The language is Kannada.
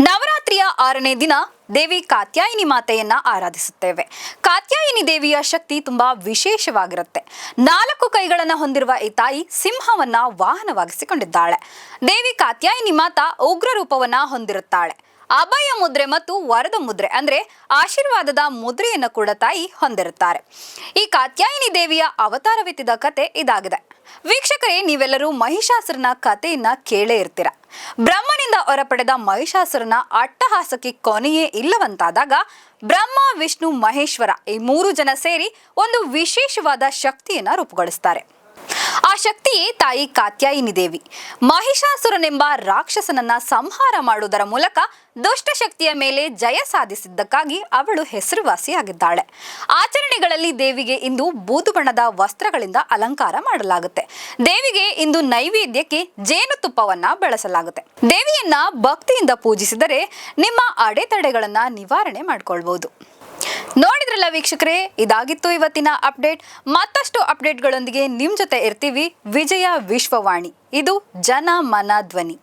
ನವರಾತ್ರಿಯ ಆರನೇ ದಿನ ದೇವಿ ಕಾತ್ಯಾಯಿನಿ ಮಾತೆಯನ್ನ ಆರಾಧಿಸುತ್ತೇವೆ. ಕಾತ್ಯಾಯಿನಿ ದೇವಿಯ ಶಕ್ತಿ ತುಂಬಾ ವಿಶೇಷವಾಗಿರುತ್ತೆ. ನಾಲ್ಕು ಕೈಗಳನ್ನ ಹೊಂದಿರುವ ಈ ತಾಯಿ ಸಿಂಹವನ್ನ ವಾಹನವಾಗಿಸಿಕೊಂಡಿದ್ದಾಳೆ. ದೇವಿ ಕಾತ್ಯಾಯಿನಿ ಮಾತಾ ಉಗ್ರ ರೂಪವನ್ನ ಹೊಂದಿರುತ್ತಾಳೆ. ಅಭಯ ಮುದ್ರೆ ಮತ್ತು ವರದ ಮುದ್ರೆ, ಅಂದ್ರೆ ಆಶೀರ್ವಾದದ ಮುದ್ರೆಯನ್ನು ಕೂಡ ತಾಯಿ ಹೊಂದಿರುತ್ತಾರೆ. ಈ ಕಾತ್ಯಾಯಿನಿ ದೇವಿಯ ಅವತಾರವೆತ್ತಿದ ಕತೆ ಇದಾಗಿದೆ. ವೀಕ್ಷಕರೇ, ನೀವೆಲ್ಲರೂ ಮಹಿಷಾಸುರನ ಕಥೆಯನ್ನ ಕೇಳೇ ಇರ್ತೀರ. ಬ್ರಹ್ಮನಿಂದ ಹೊರಪಡೆದ ಮಹಿಷಾಸುರನ ಅಟ್ಟಹಾಸಕ್ಕೆ ಕೊನೆಯೇ ಇಲ್ಲವಂತಾದಾಗ ಬ್ರಹ್ಮ, ವಿಷ್ಣು, ಮಹೇಶ್ವರ ಈ ಮೂರು ಜನ ಸೇರಿ ಒಂದು ವಿಶೇಷವಾದ ಶಕ್ತಿಯನ್ನ ರೂಪುಗೊಳಿಸ್ತಾರೆ. ಆ ಶಕ್ತಿಯೇ ತಾಯಿ ಕಾತ್ಯಾಯಿನಿ ದೇವಿ ಮಹಿಷಾಸುರನೆಂಬ ರಾಕ್ಷಸನನ್ನ ಸಂಹಾರ ಮಾಡುವುದರ ಮೂಲಕ ದುಷ್ಟ ಶಕ್ತಿಯ ಮೇಲೆ ಜಯ ಸಾಧಿಸಿದ್ದಕ್ಕಾಗಿ ಅವಳು ಹೆಸರುವಾಸಿಯಾಗಿದ್ದಾಳೆ. ಆಚರಣೆಗಳಲ್ಲಿ ದೇವಿಗೆ ಇಂದು ಬೂದು ಬಣ್ಣದ ವಸ್ತ್ರಗಳಿಂದ ಅಲಂಕಾರ ಮಾಡಲಾಗುತ್ತೆ. ದೇವಿಗೆ ಇಂದು ನೈವೇದ್ಯಕ್ಕೆ ಜೇನುತುಪ್ಪವನ್ನ ಬಳಸಲಾಗುತ್ತೆ. ದೇವಿಯನ್ನ ಭಕ್ತಿಯಿಂದ ಪೂಜಿಸಿದರೆ ನಿಮ್ಮ ಅಡೆತಡೆಗಳನ್ನ ನಿವಾರಣೆ ಮಾಡ್ಕೊಳ್ಬಹುದು ನೋಡಿದ್ರಲ್ಲ ವೀಕ್ಷಕರೇ. ಇದಾಗಿತ್ತು ಇವತ್ತಿನ ಅಪ್ಡೇಟ್. ಮತ್ತಷ್ಟು ಅಪ್ಡೇಟ್ಗಳೊಂದಿಗೆ ನಿಮ್ಮ ಜೊತೆ ಇರ್ತೀವಿ ವಿಜಯ ವಿಶ್ವವಾಣಿ. ಇದು ಜನ ಮನ ಧ್ವನಿ.